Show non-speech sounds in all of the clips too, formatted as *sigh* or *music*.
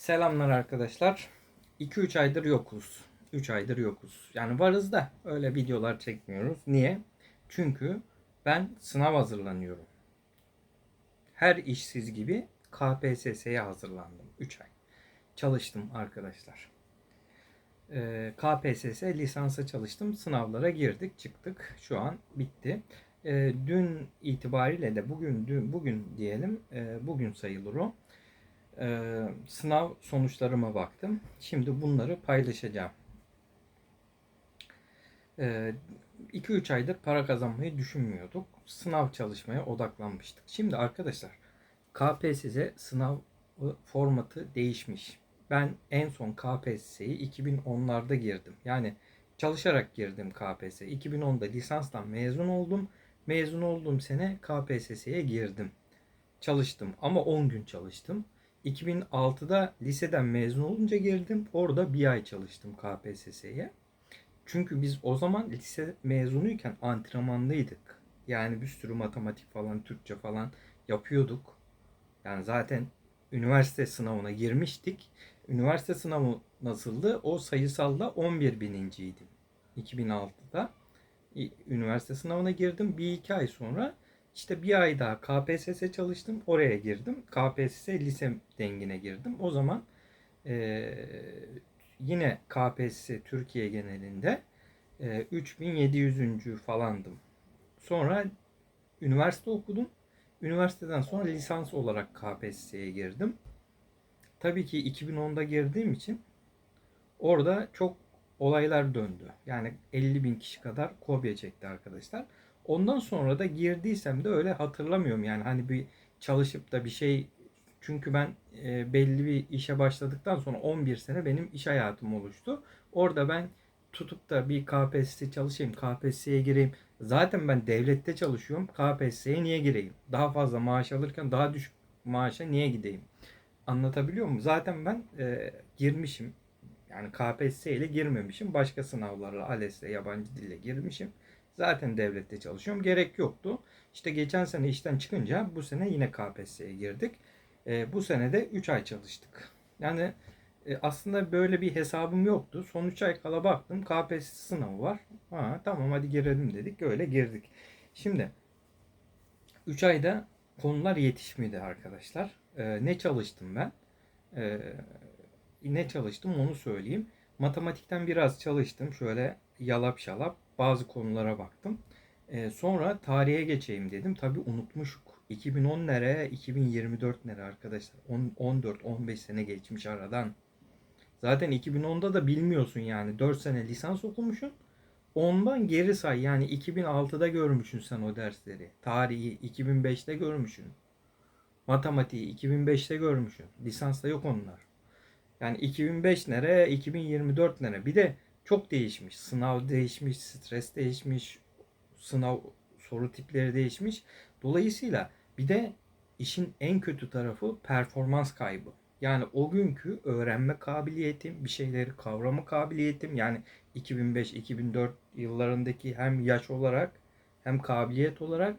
Selamlar arkadaşlar. 2-3 aydır yokuz. 3 aydır yokuz. Yani varız da öyle videolar çekmiyoruz. Niye? Çünkü ben sınav hazırlanıyorum. Her işsiz gibi KPSS'ye hazırlandım 3 ay. Çalıştım arkadaşlar. Ee, KPSS lisansa çalıştım. Sınavlara girdik, çıktık. Şu an bitti. Ee, dün itibariyle de bugün dün bugün diyelim, e, bugün sayılır o. Ee, sınav sonuçlarıma baktım. Şimdi bunları paylaşacağım. 2-3 aydır para kazanmayı düşünmüyorduk. Sınav çalışmaya odaklanmıştık. Şimdi arkadaşlar KPSS sınav formatı değişmiş. Ben en son KPSS'yi 2010'larda girdim. Yani çalışarak girdim KPSS. 2010'da lisanstan mezun oldum. Mezun olduğum sene KPSS'ye girdim. Çalıştım ama 10 gün çalıştım. 2006'da liseden mezun olunca girdim. Orada bir ay çalıştım KPSS'ye. Çünkü biz o zaman lise mezunuyken antrenmanlıydık. Yani bir sürü matematik falan, Türkçe falan yapıyorduk. Yani zaten üniversite sınavına girmiştik. Üniversite sınavı nasıldı? O sayısalda 11 bininciydim. 2006'da üniversite sınavına girdim. Bir iki ay sonra işte bir ay daha KPSS çalıştım. Oraya girdim. KPSS lise dengine girdim. O zaman e, yine KPSS Türkiye genelinde e, 3700. falandım. Sonra üniversite okudum. Üniversiteden sonra lisans olarak KPSS'ye girdim. Tabii ki 2010'da girdiğim için orada çok olaylar döndü. Yani 50 bin kişi kadar kopya çekti arkadaşlar. Ondan sonra da girdiysem de öyle hatırlamıyorum. Yani hani bir çalışıp da bir şey çünkü ben e, belli bir işe başladıktan sonra 11 sene benim iş hayatım oluştu. Orada ben tutup da bir KPSS çalışayım, KPSS'ye gireyim. Zaten ben devlette çalışıyorum. KPSS'ye niye gireyim? Daha fazla maaş alırken daha düşük maaşa niye gideyim? Anlatabiliyor muyum? Zaten ben e, girmişim. Yani KPSS ile girmemişim. Başka sınavlarla, ALES'le, yabancı dille girmişim. Zaten devlette çalışıyorum. Gerek yoktu. İşte geçen sene işten çıkınca bu sene yine KPSS'ye girdik. E, bu sene de 3 ay çalıştık. Yani e, aslında böyle bir hesabım yoktu. Son 3 ay kala baktım KPSS sınavı var. Ha, tamam hadi girelim dedik. Öyle girdik. Şimdi 3 ayda konular yetişmedi arkadaşlar. E, ne çalıştım ben? E, ne çalıştım onu söyleyeyim. Matematikten biraz çalıştım. Şöyle yalap şalap bazı konulara baktım. E, sonra tarihe geçeyim dedim. Tabi unutmuşuk. 2010 nere, 2024 nere arkadaşlar? 14-15 sene geçmiş aradan. Zaten 2010'da da bilmiyorsun yani. 4 sene lisans okumuşsun. Ondan geri say yani 2006'da görmüşsün sen o dersleri. Tarihi 2005'te görmüşsün. Matematiği 2005'te görmüşsün. Lisansta yok onlar. Yani 2005 nere, 2024 nere. Bir de çok değişmiş. Sınav değişmiş, stres değişmiş, sınav soru tipleri değişmiş. Dolayısıyla bir de işin en kötü tarafı performans kaybı. Yani o günkü öğrenme kabiliyetim, bir şeyleri kavrama kabiliyetim yani 2005-2004 yıllarındaki hem yaş olarak hem kabiliyet olarak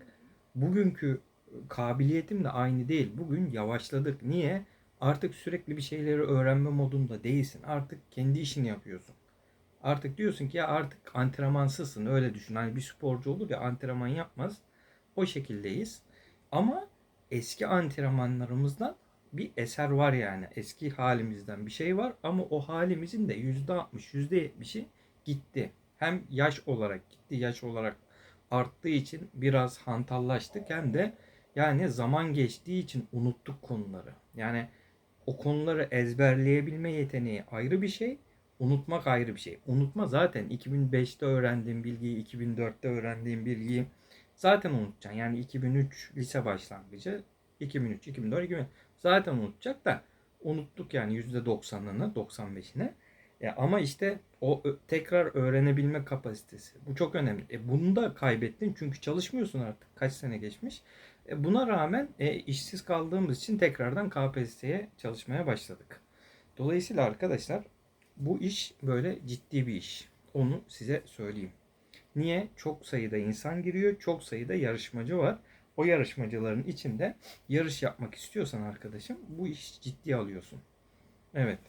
bugünkü kabiliyetim de aynı değil. Bugün yavaşladık. Niye? Artık sürekli bir şeyleri öğrenme modunda değilsin. Artık kendi işini yapıyorsun. Artık diyorsun ki ya artık antrenmansızsın öyle düşün. Hani bir sporcu olur ya antrenman yapmaz. O şekildeyiz. Ama eski antrenmanlarımızdan bir eser var yani. Eski halimizden bir şey var ama o halimizin de %60, %70'i gitti. Hem yaş olarak gitti. Yaş olarak arttığı için biraz hantallaştık hem de yani zaman geçtiği için unuttuk konuları. Yani o konuları ezberleyebilme yeteneği ayrı bir şey. Unutmak ayrı bir şey. Unutma zaten 2005'te öğrendiğim bilgiyi, 2004'te öğrendiğim bilgiyi zaten unutacaksın. Yani 2003 lise başlangıcı, 2003, 2004, 2000 zaten unutacak da unuttuk yani %90'ını, 95'ini. E ama işte o tekrar öğrenebilme kapasitesi. Bu çok önemli. E bunu da kaybettin çünkü çalışmıyorsun artık. Kaç sene geçmiş. E buna rağmen e, işsiz kaldığımız için tekrardan KPSS'ye çalışmaya başladık. Dolayısıyla arkadaşlar bu iş böyle ciddi bir iş. Onu size söyleyeyim. Niye? Çok sayıda insan giriyor, çok sayıda yarışmacı var. O yarışmacıların içinde yarış yapmak istiyorsan arkadaşım bu iş ciddiye alıyorsun. Evet.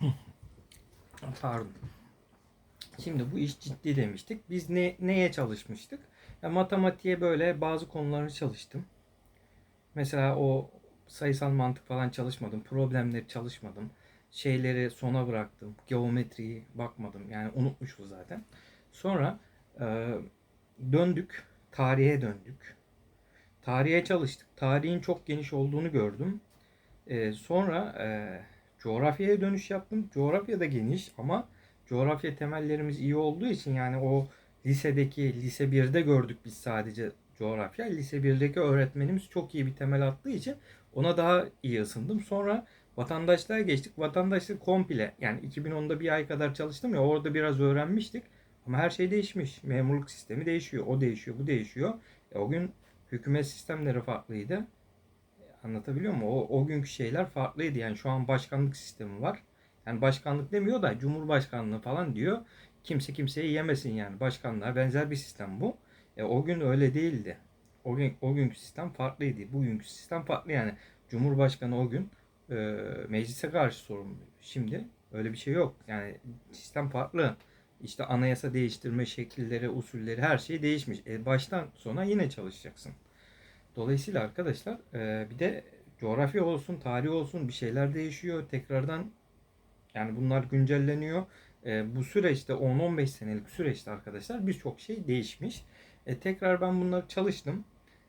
*clears throat* Pardon. Şimdi bu iş ciddi demiştik. Biz ne neye çalışmıştık? Ya matematiğe böyle bazı konuları çalıştım. Mesela o sayısal mantık falan çalışmadım. Problemleri çalışmadım. Şeyleri sona bıraktım. Geometriyi bakmadım. Yani unutmuşuz zaten. Sonra e, döndük. Tarihe döndük. Tarihe çalıştık. Tarihin çok geniş olduğunu gördüm. E, sonra e, coğrafyaya dönüş yaptım. Coğrafya da geniş ama coğrafya temellerimiz iyi olduğu için yani o lisedeki lise 1'de gördük biz sadece coğrafya. Lise 1'deki öğretmenimiz çok iyi bir temel attığı için ona daha iyi ısındım. Sonra vatandaşlığa geçtik. Vatandaşlık komple yani 2010'da bir ay kadar çalıştım ya orada biraz öğrenmiştik. Ama her şey değişmiş. Memurluk sistemi değişiyor. O değişiyor, bu değişiyor. E, o gün hükümet sistemleri farklıydı. Anlatabiliyor muyum? O, o günkü şeyler farklıydı. Yani şu an başkanlık sistemi var. Yani başkanlık demiyor da cumhurbaşkanlığı falan diyor. Kimse kimseyi yemesin yani. Başkanlığa benzer bir sistem bu. E, o gün öyle değildi. O gün o günkü sistem farklıydı. Bugünkü sistem farklı yani. Cumhurbaşkanı o gün e, meclise karşı sorumlu. Şimdi öyle bir şey yok. Yani sistem farklı. İşte anayasa değiştirme şekilleri, usulleri her şey değişmiş. E, baştan sona yine çalışacaksın. Dolayısıyla arkadaşlar e, bir de coğrafya olsun, tarih olsun bir şeyler değişiyor. Tekrardan yani bunlar güncelleniyor. E, bu süreçte 10-15 senelik süreçte arkadaşlar birçok şey değişmiş. E, tekrar ben bunları çalıştım.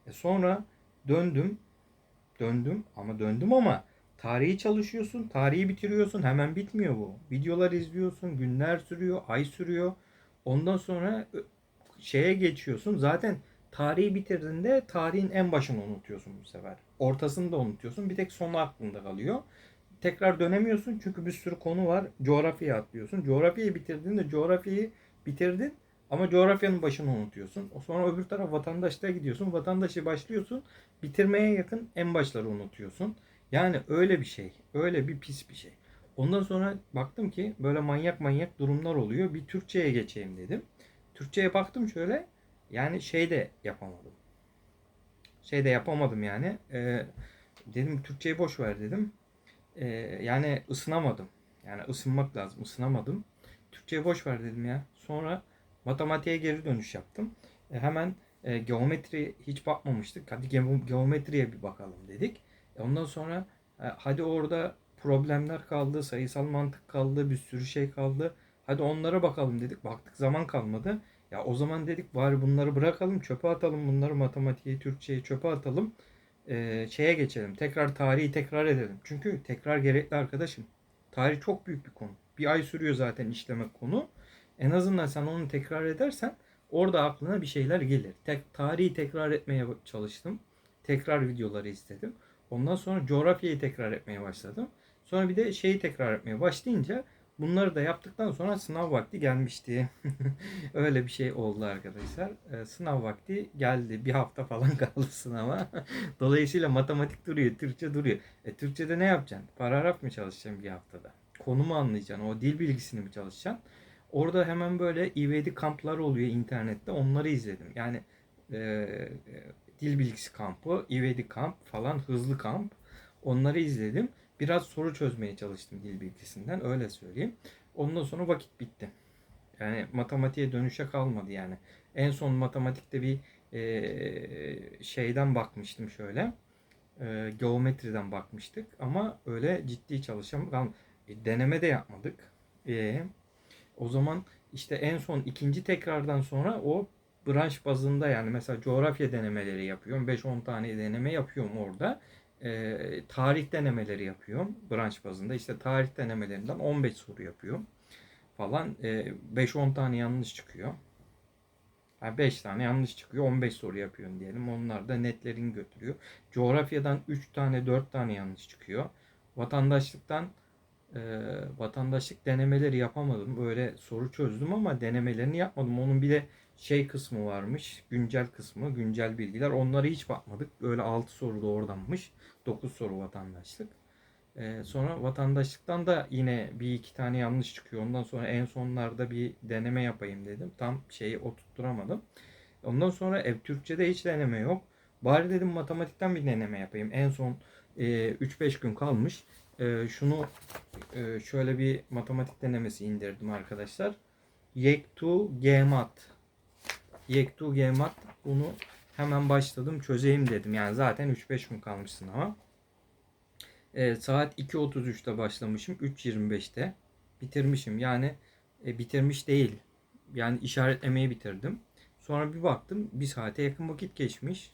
E, sonra döndüm. Döndüm ama döndüm ama tarihi çalışıyorsun. Tarihi bitiriyorsun. Hemen bitmiyor bu. Videolar izliyorsun. Günler sürüyor. Ay sürüyor. Ondan sonra şeye geçiyorsun. Zaten tarihi bitirdiğinde tarihin en başını unutuyorsun bu sefer. Ortasını da unutuyorsun. Bir tek sonu aklında kalıyor. Tekrar dönemiyorsun çünkü bir sürü konu var. Coğrafyaya atlıyorsun. Coğrafyayı bitirdiğinde coğrafyayı bitirdin ama coğrafyanın başını unutuyorsun. O sonra öbür taraf vatandaşlığa gidiyorsun. Vatandaşı başlıyorsun. Bitirmeye yakın en başları unutuyorsun. Yani öyle bir şey. Öyle bir pis bir şey. Ondan sonra baktım ki böyle manyak manyak durumlar oluyor. Bir Türkçe'ye geçeyim dedim. Türkçe'ye baktım şöyle. Yani şey de yapamadım. Şey de yapamadım yani. Ee, dedim Türkçeyi boş ver dedim. Ee, yani ısınamadım. Yani ısınmak lazım. Isınamadım. Türkçeyi boş ver dedim ya. Sonra matematiğe geri dönüş yaptım. E, hemen e, geometri hiç bakmamıştık. Hadi ge- geometriye bir bakalım dedik. E, ondan sonra e, hadi orada problemler kaldı, sayısal mantık kaldı, bir sürü şey kaldı. Hadi onlara bakalım dedik. Baktık zaman kalmadı. Ya o zaman dedik bari bunları bırakalım, çöpe atalım bunları matematiği, Türkçeyi çöpe atalım. E, şeye geçelim. Tekrar tarihi tekrar edelim. Çünkü tekrar gerekli arkadaşım. Tarih çok büyük bir konu. Bir ay sürüyor zaten işlemek konu. En azından sen onu tekrar edersen orada aklına bir şeyler gelir. Tek, tarihi tekrar etmeye çalıştım. Tekrar videoları izledim. Ondan sonra coğrafyayı tekrar etmeye başladım. Sonra bir de şeyi tekrar etmeye başlayınca bunları da yaptıktan sonra sınav vakti gelmişti. *laughs* Öyle bir şey oldu arkadaşlar. Ee, sınav vakti geldi. Bir hafta falan *laughs* kaldı sınava. *laughs* Dolayısıyla matematik duruyor, Türkçe duruyor. E, Türkçe'de ne yapacaksın? Paragraf mı çalışacaksın bir haftada? Konu mu anlayacaksın? O dil bilgisini mi çalışacaksın? Orada hemen böyle ivedi kamplar oluyor internette. Onları izledim. Yani e, e, dil bilgisi kampı, ivedi kamp falan, hızlı kamp. Onları izledim. Biraz soru çözmeye çalıştım dil bilgisinden. Öyle söyleyeyim. Ondan sonra vakit bitti. Yani matematiğe dönüşe kalmadı yani. En son matematikte bir e, şeyden bakmıştım şöyle. E, geometriden bakmıştık. Ama öyle ciddi çalışam. E, deneme de yapmadık. E, o zaman işte en son ikinci tekrardan sonra o branş bazında yani mesela coğrafya denemeleri yapıyorum. 5-10 tane deneme yapıyorum orada. Ee, tarih denemeleri yapıyorum branş bazında. İşte tarih denemelerinden 15 soru yapıyorum falan. Ee, 5-10 tane yanlış çıkıyor. Yani 5 tane yanlış çıkıyor. 15 soru yapıyorum diyelim. Onlar da netlerini götürüyor. Coğrafyadan 3 tane 4 tane yanlış çıkıyor. Vatandaşlıktan e, vatandaşlık denemeleri yapamadım. Böyle soru çözdüm ama denemelerini yapmadım. Onun bir de şey kısmı varmış. Güncel kısmı, güncel bilgiler. Onlara hiç bakmadık. Böyle 6 soru da oradanmış. 9 soru vatandaşlık. E, sonra vatandaşlıktan da yine bir iki tane yanlış çıkıyor. Ondan sonra en sonlarda bir deneme yapayım dedim. Tam şeyi oturtturamadım. Ondan sonra ev Türkçe'de hiç deneme yok. Bari dedim matematikten bir deneme yapayım. En son e, 3-5 gün kalmış. E, şunu e, şöyle bir matematik denemesi indirdim arkadaşlar. Yektu Gmat. Yektu Gmat. Bunu hemen başladım çözeyim dedim. Yani zaten 3-5 gün kalmış sınava. E, saat 2.33'te başlamışım. 3.25'te bitirmişim. Yani e, bitirmiş değil. Yani işaretlemeyi bitirdim. Sonra bir baktım bir saate yakın vakit geçmiş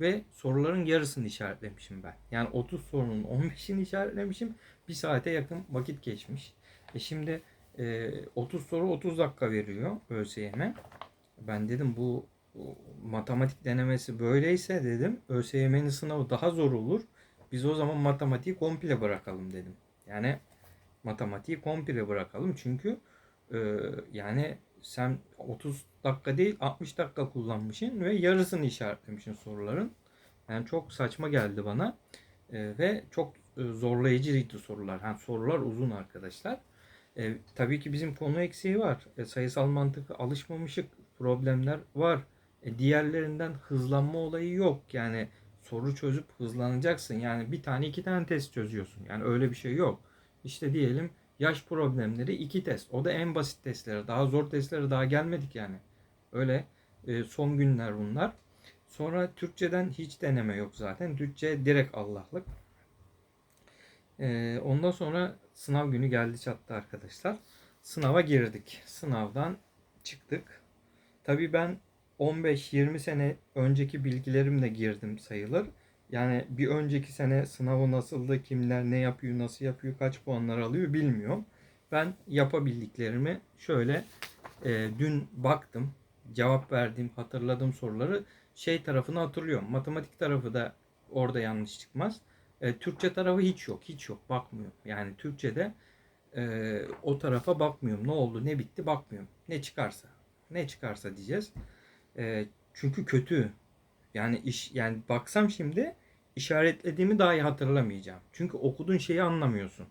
ve soruların yarısını işaretlemişim ben. Yani 30 sorunun 15'ini işaretlemişim. Bir saate yakın vakit geçmiş. E şimdi e, 30 soru 30 dakika veriyor ÖSYM. Ben dedim bu, matematik denemesi böyleyse dedim ÖSYM'nin sınavı daha zor olur. Biz o zaman matematiği komple bırakalım dedim. Yani matematiği komple bırakalım çünkü e, yani sen 30 dakika değil 60 dakika kullanmışsın ve yarısını işaretlemişsin soruların. Yani çok saçma geldi bana E, ve çok e, zorlayıcıydı sorular. Yani sorular uzun arkadaşlar. E, tabii ki bizim konu eksiği var. E, sayısal mantık alışmamışık problemler var. E, diğerlerinden hızlanma olayı yok. Yani soru çözüp hızlanacaksın. Yani bir tane iki tane test çözüyorsun. Yani öyle bir şey yok. İşte diyelim yaş problemleri iki test. O da en basit testleri. Daha zor testlere daha gelmedik yani. Öyle e, son günler bunlar. Sonra Türkçeden hiç deneme yok zaten. Türkçe direkt Allah'lık. E, ondan sonra sınav günü geldi çattı arkadaşlar. Sınava girdik. Sınavdan çıktık. Tabii ben 15-20 sene önceki bilgilerimle girdim sayılır. Yani bir önceki sene sınavı nasıldı, kimler ne yapıyor, nasıl yapıyor, kaç puanlar alıyor bilmiyorum. Ben yapabildiklerimi şöyle e, dün baktım, cevap verdiğim, hatırladığım soruları şey tarafını hatırlıyorum. Matematik tarafı da orada yanlış çıkmaz. E, Türkçe tarafı hiç yok, hiç yok, bakmıyorum. Yani Türkçe'de e, o tarafa bakmıyorum. Ne oldu, ne bitti bakmıyorum. Ne çıkarsa, ne çıkarsa diyeceğiz. E, çünkü kötü. Yani iş yani baksam şimdi işaretlediğimi dahi hatırlamayacağım. Çünkü okuduğun şeyi anlamıyorsun.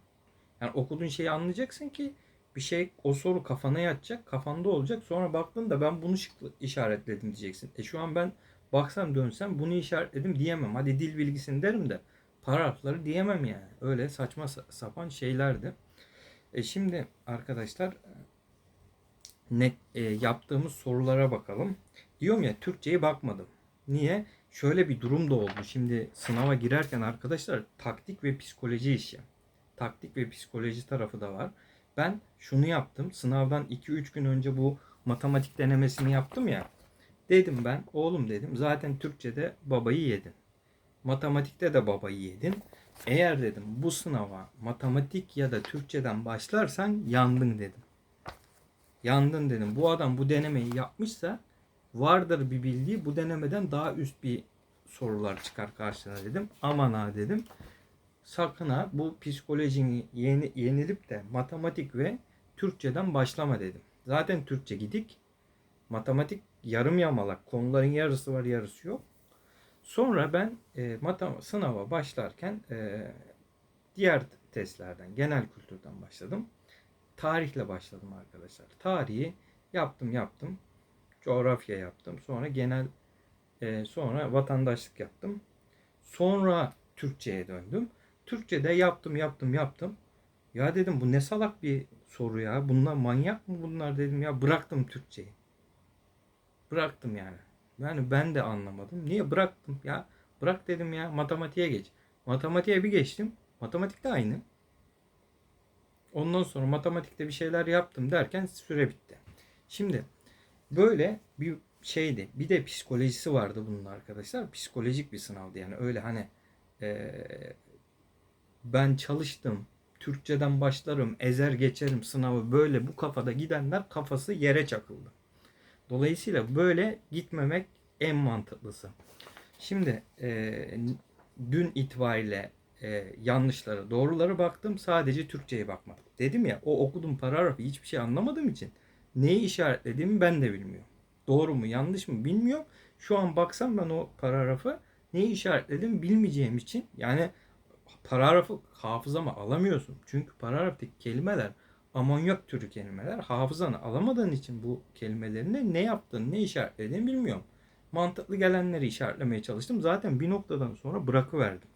Yani okuduğun şeyi anlayacaksın ki bir şey o soru kafana yatacak, kafanda olacak. Sonra baktığında ben bunu işaretledim diyeceksin. E şu an ben baksam dönsem bunu işaretledim diyemem. Hadi dil bilgisini derim de paragrafları diyemem yani. Öyle saçma sa- sapan şeylerdi. E şimdi arkadaşlar ne e, yaptığımız sorulara bakalım. Diyorum ya Türkçe'ye bakmadım. Niye? Şöyle bir durum da oldu. Şimdi sınava girerken arkadaşlar taktik ve psikoloji işi. Taktik ve psikoloji tarafı da var. Ben şunu yaptım. Sınavdan 2-3 gün önce bu matematik denemesini yaptım ya. Dedim ben oğlum dedim zaten Türkçe'de babayı yedin. Matematikte de babayı yedin. Eğer dedim bu sınava matematik ya da Türkçeden başlarsan yandın dedim. Yandın dedim. Bu adam bu denemeyi yapmışsa vardır bir bildiği bu denemeden daha üst bir sorular çıkar karşına dedim. Aman ha dedim. Sakın ha bu psikolojini yeni, yenilip de matematik ve Türkçeden başlama dedim. Zaten Türkçe gidik. Matematik yarım yamalak. Konuların yarısı var yarısı yok. Sonra ben e, matem sınava başlarken e, diğer testlerden, genel kültürden başladım. Tarihle başladım arkadaşlar. Tarihi yaptım yaptım coğrafya yaptım. Sonra genel e, sonra vatandaşlık yaptım. Sonra Türkçe'ye döndüm. Türkçe'de yaptım yaptım yaptım. Ya dedim bu ne salak bir soru ya. Bunlar manyak mı bunlar dedim ya. Bıraktım Türkçeyi. Bıraktım yani. Yani ben de anlamadım. Niye bıraktım ya? Bırak dedim ya matematiğe geç. Matematiğe bir geçtim. Matematik de aynı. Ondan sonra matematikte bir şeyler yaptım derken süre bitti. Şimdi Böyle bir şeydi. Bir de psikolojisi vardı bunun arkadaşlar. Psikolojik bir sınavdı yani. Öyle hani eee, ben çalıştım. Türkçeden başlarım, ezer geçerim sınavı böyle bu kafada gidenler kafası yere çakıldı. Dolayısıyla böyle gitmemek en mantıklısı. Şimdi eee, dün itibariyle eee yanlışları, doğruları baktım. Sadece Türkçe'ye bakmadım. Dedim ya o okuduğum paragrafı hiçbir şey anlamadığım için neyi işaretlediğimi ben de bilmiyorum. Doğru mu yanlış mı bilmiyorum. Şu an baksam ben o paragrafı neyi işaretledim bilmeyeceğim için yani paragrafı hafızama alamıyorsun. Çünkü paragraftaki kelimeler amonyak türü kelimeler. Hafızanı alamadığın için bu kelimelerini ne yaptığını ne işaretlediğini bilmiyorum. Mantıklı gelenleri işaretlemeye çalıştım. Zaten bir noktadan sonra bırakıverdim.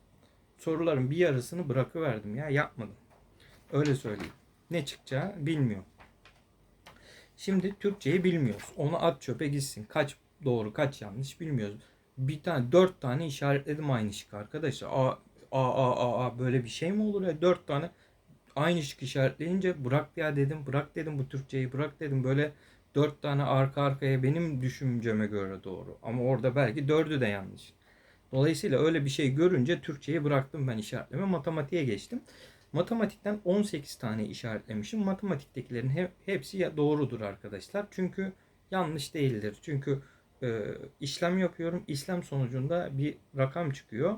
Soruların bir yarısını bırakıverdim ya yapmadım. Öyle söyleyeyim. Ne çıkacağı bilmiyorum. Şimdi Türkçeyi bilmiyoruz. Onu at çöpe gitsin. Kaç doğru kaç yanlış bilmiyoruz. Bir tane dört tane işaretledim aynı şık arkadaşlar. Aa, aa, aa, aa, böyle bir şey mi olur ya? Dört tane aynı şık işaretleyince bırak ya dedim. Bırak dedim bu Türkçeyi bırak dedim. Böyle dört tane arka arkaya benim düşünceme göre doğru. Ama orada belki dördü de yanlış. Dolayısıyla öyle bir şey görünce Türkçeyi bıraktım ben işaretleme. Matematiğe geçtim. Matematikten 18 tane işaretlemişim. Matematiktekilerin he- hepsi doğrudur arkadaşlar. Çünkü yanlış değildir. Çünkü e, işlem yapıyorum. İşlem sonucunda bir rakam çıkıyor.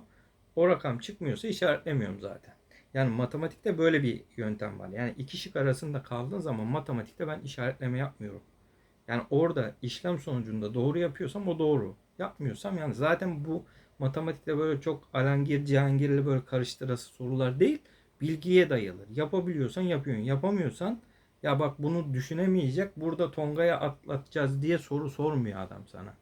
O rakam çıkmıyorsa işaretlemiyorum zaten. Yani matematikte böyle bir yöntem var. Yani iki şık arasında kaldığın zaman matematikte ben işaretleme yapmıyorum. Yani orada işlem sonucunda doğru yapıyorsam o doğru. Yapmıyorsam yani zaten bu matematikte böyle çok alangir cihangirli böyle karıştırası sorular değil. Bilgiye dayalı. Yapabiliyorsan yapıyorsun. Yapamıyorsan ya bak bunu düşünemeyecek burada Tonga'ya atlatacağız diye soru sormuyor adam sana.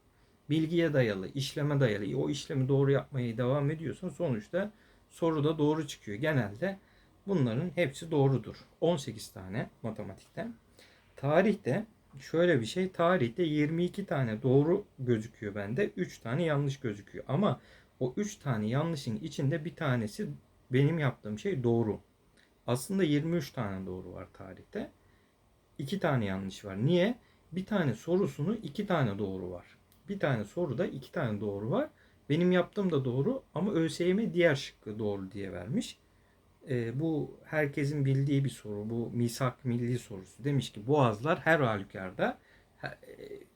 Bilgiye dayalı, işleme dayalı. O işlemi doğru yapmaya devam ediyorsan sonuçta soru da doğru çıkıyor. Genelde bunların hepsi doğrudur. 18 tane matematikten. Tarihte şöyle bir şey. Tarihte 22 tane doğru gözüküyor bende. 3 tane yanlış gözüküyor. Ama o 3 tane yanlışın içinde bir tanesi benim yaptığım şey doğru. Aslında 23 tane doğru var tarihte. 2 tane yanlış var. Niye? Bir tane sorusunu 2 tane doğru var. Bir tane soruda 2 tane doğru var. Benim yaptığım da doğru ama ÖSYM diğer şıkkı doğru diye vermiş. Ee, bu herkesin bildiği bir soru. Bu misak milli sorusu. Demiş ki boğazlar her halükarda e,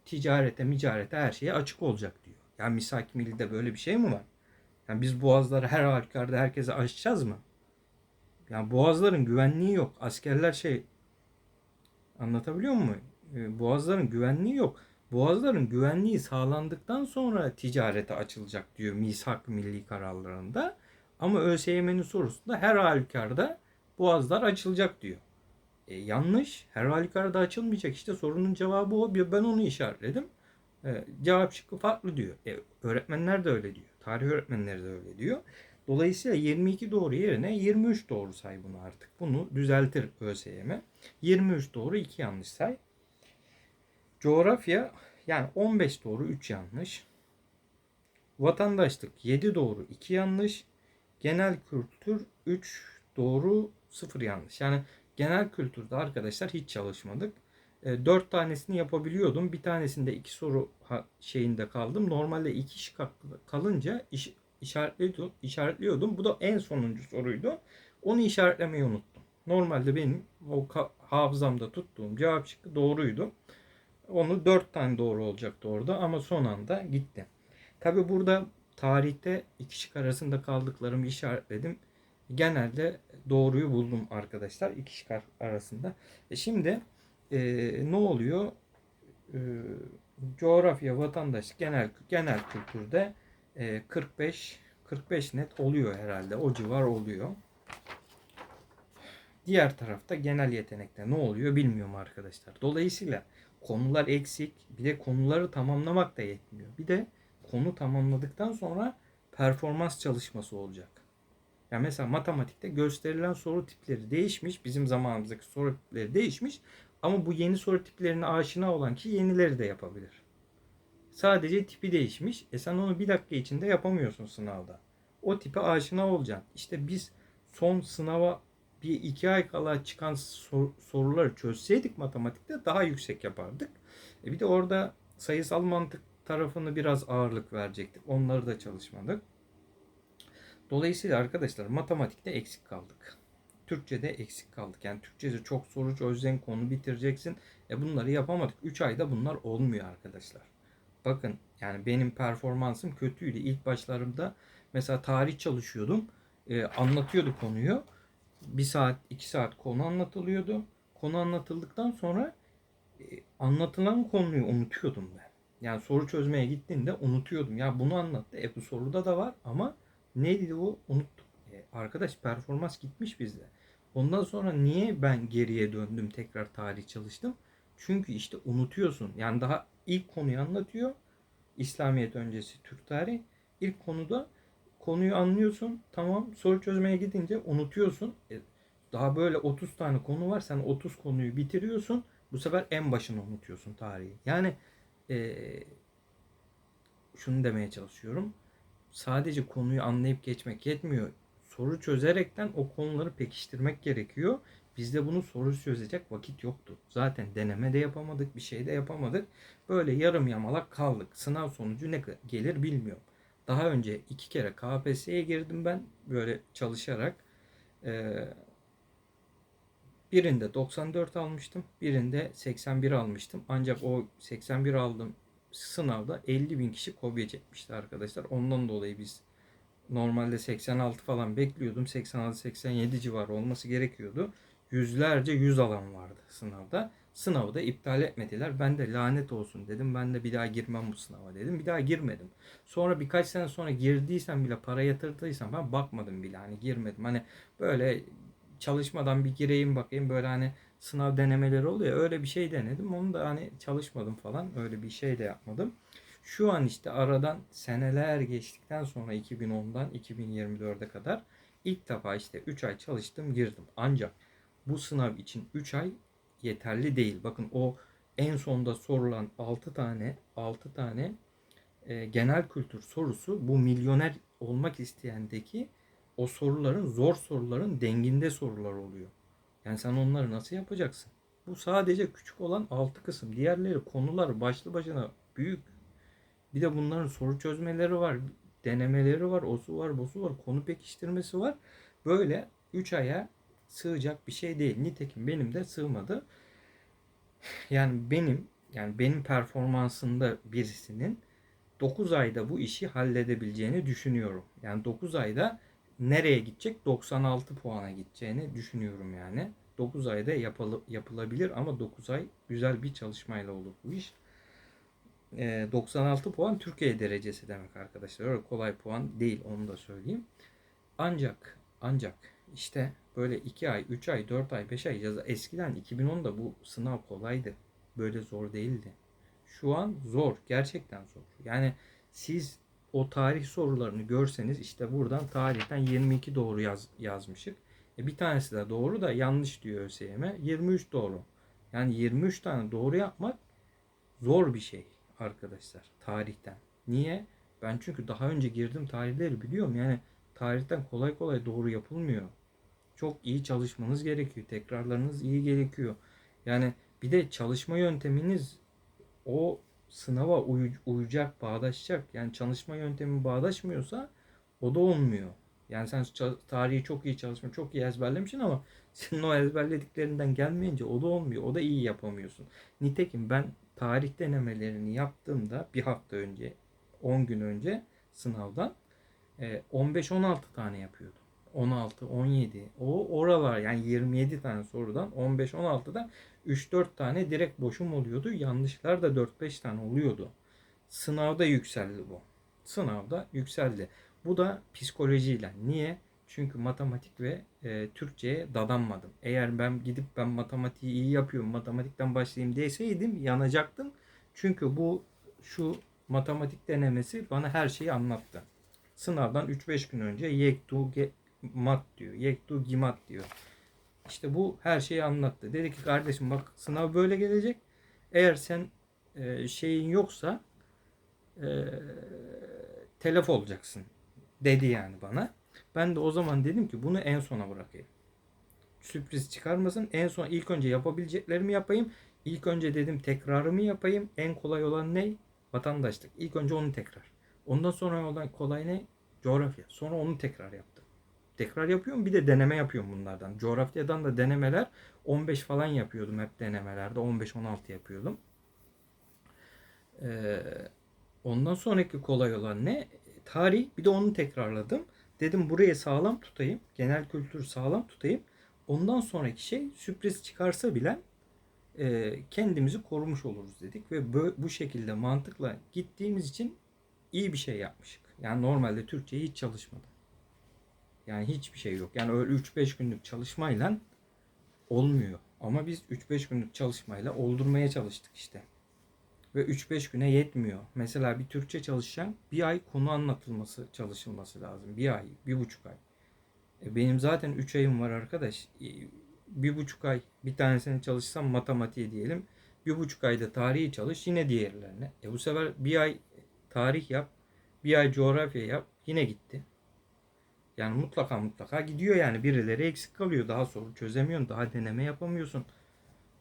ticarete, micarete her şeye açık olacak diyor. Yani misak millide böyle bir şey mi var? Yani biz boğazları her halükarda herkese açacağız mı? Yani boğazların güvenliği yok. Askerler şey anlatabiliyor muyum? Ee, Boğazların güvenliği yok. Boğazların güvenliği sağlandıktan sonra ticarete açılacak diyor misak milli kararlarında. Ama ÖSYM'nin sorusunda her halükarda boğazlar açılacak diyor. E, yanlış. Her halükarda açılmayacak. İşte sorunun cevabı o. Ben onu işaretledim. E, cevap şıkkı farklı diyor. E, öğretmenler de öyle diyor. Tarih öğretmenleri de öyle diyor. Dolayısıyla 22 doğru yerine 23 doğru say bunu artık. Bunu düzeltir ÖSYM. 23 doğru 2 yanlış say. Coğrafya yani 15 doğru 3 yanlış. Vatandaşlık 7 doğru 2 yanlış. Genel kültür 3 doğru 0 yanlış. Yani genel kültürde arkadaşlar hiç çalışmadık. 4 tanesini yapabiliyordum. Bir tanesinde iki soru ha- şeyinde kaldım. Normalde iki şık hakkı kalınca iş, işaretliyordum, işaretliyordum. Bu da en sonuncu soruydu. Onu işaretlemeyi unuttum. Normalde benim o hafızamda tuttuğum cevap şıkkı doğruydu. Onu 4 tane doğru olacaktı orada ama son anda gitti. Tabi burada tarihte iki şık arasında kaldıklarımı işaretledim. Genelde doğruyu buldum arkadaşlar iki şık ar- arasında. E şimdi e, ne oluyor? E, coğrafya, vatandaşlık, genel genel kültürde e, 45 45 net oluyor herhalde. O civar oluyor. Diğer tarafta genel yetenekte ne oluyor bilmiyorum arkadaşlar. Dolayısıyla konular eksik. Bir de konuları tamamlamak da yetmiyor. Bir de konu tamamladıktan sonra performans çalışması olacak. Yani mesela matematikte gösterilen soru tipleri değişmiş. Bizim zamanımızdaki soru tipleri değişmiş. Ama bu yeni soru tiplerine aşina olan kişi yenileri de yapabilir. Sadece tipi değişmiş. E sen onu bir dakika içinde yapamıyorsun sınavda. O tipe aşina olacaksın. İşte biz son sınava bir iki ay kala çıkan sor- soruları çözseydik matematikte daha yüksek yapardık. E bir de orada sayısal mantık tarafını biraz ağırlık verecektik. Onları da çalışmadık. Dolayısıyla arkadaşlar matematikte eksik kaldık. Türkçe'de eksik kaldık. Yani Türkçe'de çok soru çözeceksin, konu bitireceksin. E bunları yapamadık. 3 ayda bunlar olmuyor arkadaşlar. Bakın yani benim performansım kötüydü. İlk başlarımda mesela tarih çalışıyordum. E, anlatıyordu konuyu. Bir saat, iki saat konu anlatılıyordu. Konu anlatıldıktan sonra e, anlatılan konuyu unutuyordum ben. Yani soru çözmeye gittiğimde unutuyordum. Ya bunu anlattı. E bu soruda da var ama neydi bu? Unuttuk. E, arkadaş performans gitmiş bizde. Ondan sonra niye ben geriye döndüm tekrar tarih çalıştım? Çünkü işte unutuyorsun. Yani daha ilk konuyu anlatıyor. İslamiyet öncesi Türk tarihi. İlk konuda konuyu anlıyorsun. Tamam soru çözmeye gidince unutuyorsun. E, daha böyle 30 tane konu var. Sen 30 konuyu bitiriyorsun. Bu sefer en başını unutuyorsun tarihi. Yani e, şunu demeye çalışıyorum. Sadece konuyu anlayıp geçmek yetmiyor. Soru çözerekten o konuları pekiştirmek gerekiyor. Bizde bunu soru çözecek vakit yoktu. Zaten deneme de yapamadık, bir şey de yapamadık. Böyle yarım yamalak kaldık. Sınav sonucu ne gelir bilmiyorum. Daha önce iki kere KPSS'ye girdim ben böyle çalışarak. Ee, birinde 94 almıştım, birinde 81 almıştım. Ancak o 81 aldım sınavda 50 bin kişi kopya çekmişti arkadaşlar. Ondan dolayı biz normalde 86 falan bekliyordum. 86-87 civarı olması gerekiyordu. Yüzlerce yüz alan vardı sınavda. Sınavı da iptal etmediler. Ben de lanet olsun dedim. Ben de bir daha girmem bu sınava dedim. Bir daha girmedim. Sonra birkaç sene sonra girdiysem bile para yatırdıysam ben bakmadım bile. Hani girmedim. Hani böyle çalışmadan bir gireyim bakayım böyle hani sınav denemeleri oluyor. Öyle bir şey denedim. Onu da hani çalışmadım falan. Öyle bir şey de yapmadım. Şu an işte aradan seneler geçtikten sonra 2010'dan 2024'e kadar ilk defa işte 3 ay çalıştım girdim. Ancak bu sınav için 3 ay yeterli değil. Bakın o en sonda sorulan 6 tane 6 tane e, genel kültür sorusu bu milyoner olmak isteyendeki o soruların zor soruların denginde sorular oluyor. Yani sen onları nasıl yapacaksın? Bu sadece küçük olan 6 kısım. Diğerleri konular başlı başına büyük. Bir de bunların soru çözmeleri var, denemeleri var, osu var, bosu var, konu pekiştirmesi var. Böyle 3 aya sığacak bir şey değil. Nitekim benim de sığmadı. Yani benim yani benim performansında birisinin 9 ayda bu işi halledebileceğini düşünüyorum. Yani 9 ayda nereye gidecek? 96 puana gideceğini düşünüyorum yani. 9 ayda yapılı, yapılabilir ama 9 ay güzel bir çalışmayla olur bu iş. E, 96 puan Türkiye derecesi demek arkadaşlar. Öyle kolay puan değil onu da söyleyeyim. Ancak ancak işte böyle 2 ay, 3 ay, 4 ay, 5 ay yaz eskiden 2010'da bu sınav kolaydı. Böyle zor değildi. Şu an zor. Gerçekten zor. Yani siz o tarih sorularını görseniz işte buradan tarihten 22 doğru yaz, yazmışık. E bir tanesi de doğru da yanlış diyor ÖSYM. 23 doğru. Yani 23 tane doğru yapmak zor bir şey arkadaşlar tarihten. Niye? Ben çünkü daha önce girdim tarihleri biliyorum. Yani tarihten kolay kolay doğru yapılmıyor. Çok iyi çalışmanız gerekiyor. Tekrarlarınız iyi gerekiyor. Yani bir de çalışma yönteminiz o sınava uy- uyacak, bağdaşacak. Yani çalışma yöntemi bağdaşmıyorsa o da olmuyor. Yani sen tarihi çok iyi çalışma, çok iyi ezberlemişsin ama senin o ezberlediklerinden gelmeyince o da olmuyor. O da iyi yapamıyorsun. Nitekim ben tarih denemelerini yaptığımda bir hafta önce, 10 gün önce sınavdan 15-16 tane yapıyordum. 16, 17. O oralar yani 27 tane sorudan 15-16'da 3-4 tane direkt boşum oluyordu. Yanlışlar da 4-5 tane oluyordu. Sınavda yükseldi bu. Sınavda yükseldi. Bu da psikolojiyle. Niye? Çünkü matematik ve e, Türkçe'ye dadanmadım. Eğer ben gidip ben matematiği iyi yapıyorum, matematikten başlayayım deseydim yanacaktım. Çünkü bu şu matematik denemesi bana her şeyi anlattı. Sınavdan 3-5 gün önce yektu mat diyor. Yektu gimat diyor. İşte bu her şeyi anlattı. Dedi ki kardeşim bak sınav böyle gelecek. Eğer sen e, şeyin yoksa e, telef olacaksın dedi yani bana. Ben de o zaman dedim ki bunu en sona bırakayım. Sürpriz çıkarmasın. En son ilk önce yapabileceklerimi yapayım. İlk önce dedim tekrarımı yapayım. En kolay olan ne? Vatandaşlık. İlk önce onu tekrar. Ondan sonra olan kolay ne? Coğrafya. Sonra onu tekrar yaptım. Tekrar yapıyorum. Bir de deneme yapıyorum bunlardan. Coğrafyadan da denemeler 15 falan yapıyordum hep denemelerde. 15-16 yapıyordum. Ee, ondan sonraki kolay olan ne? Tarih. Bir de onu tekrarladım. Dedim buraya sağlam tutayım. Genel kültür sağlam tutayım. Ondan sonraki şey sürpriz çıkarsa bile e, kendimizi korumuş oluruz dedik. Ve bu şekilde mantıkla gittiğimiz için iyi bir şey yapmışık. Yani normalde Türkçe hiç çalışmadım. Yani hiçbir şey yok. Yani öyle 3-5 günlük çalışmayla olmuyor. Ama biz 3-5 günlük çalışmayla oldurmaya çalıştık işte. Ve 3-5 güne yetmiyor. Mesela bir Türkçe çalışan bir ay konu anlatılması çalışılması lazım. Bir ay, bir buçuk ay. E benim zaten 3 ayım var arkadaş. E, Bir buçuk ay bir tanesini çalışsam matematiği diyelim. Bir buçuk ayda tarihi çalış yine diğerlerine. E bu sefer bir ay tarih yap. Bir ay coğrafya yap. Yine gitti. Yani mutlaka mutlaka gidiyor yani. Birileri eksik kalıyor. Daha soru çözemiyorsun. Daha deneme yapamıyorsun.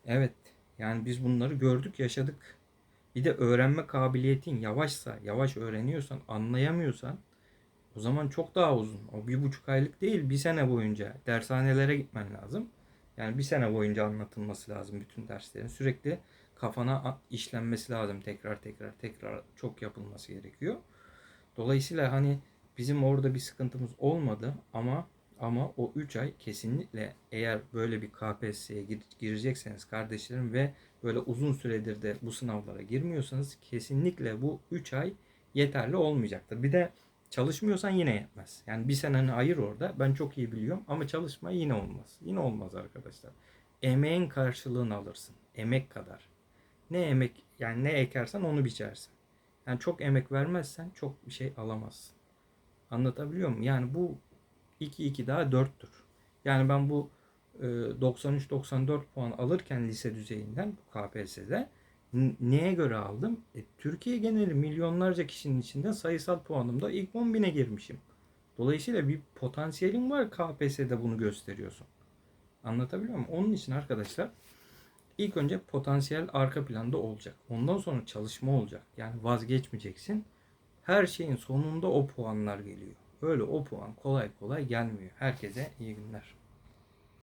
Evet. Yani biz bunları gördük, yaşadık. Bir de öğrenme kabiliyetin yavaşsa, yavaş öğreniyorsan, anlayamıyorsan o zaman çok daha uzun. O bir buçuk aylık değil, bir sene boyunca dershanelere gitmen lazım. Yani bir sene boyunca anlatılması lazım bütün derslerin. Sürekli kafana işlenmesi lazım. Tekrar tekrar tekrar çok yapılması gerekiyor. Dolayısıyla hani bizim orada bir sıkıntımız olmadı ama ama o 3 ay kesinlikle eğer böyle bir KPSS'ye gir- girecekseniz kardeşlerim ve böyle uzun süredir de bu sınavlara girmiyorsanız kesinlikle bu 3 ay yeterli olmayacaktır. Bir de çalışmıyorsan yine yetmez. Yani bir seneni ayır orada. Ben çok iyi biliyorum ama çalışma yine olmaz. Yine olmaz arkadaşlar. Emeğin karşılığını alırsın. Emek kadar. Ne emek yani ne ekersen onu biçersin. Yani çok emek vermezsen çok bir şey alamazsın. Anlatabiliyor muyum? Yani bu 2 2 daha 4'tür. Yani ben bu e, 93-94 puan alırken lise düzeyinden bu KPSS'de neye göre aldım? E, Türkiye geneli milyonlarca kişinin içinde sayısal puanımda ilk 10 bine girmişim. Dolayısıyla bir potansiyelim var KPSS'de bunu gösteriyorsun. Anlatabiliyor muyum? Onun için arkadaşlar ilk önce potansiyel arka planda olacak. Ondan sonra çalışma olacak. Yani vazgeçmeyeceksin. Her şeyin sonunda o puanlar geliyor. Öyle o puan kolay kolay gelmiyor. Herkese iyi günler.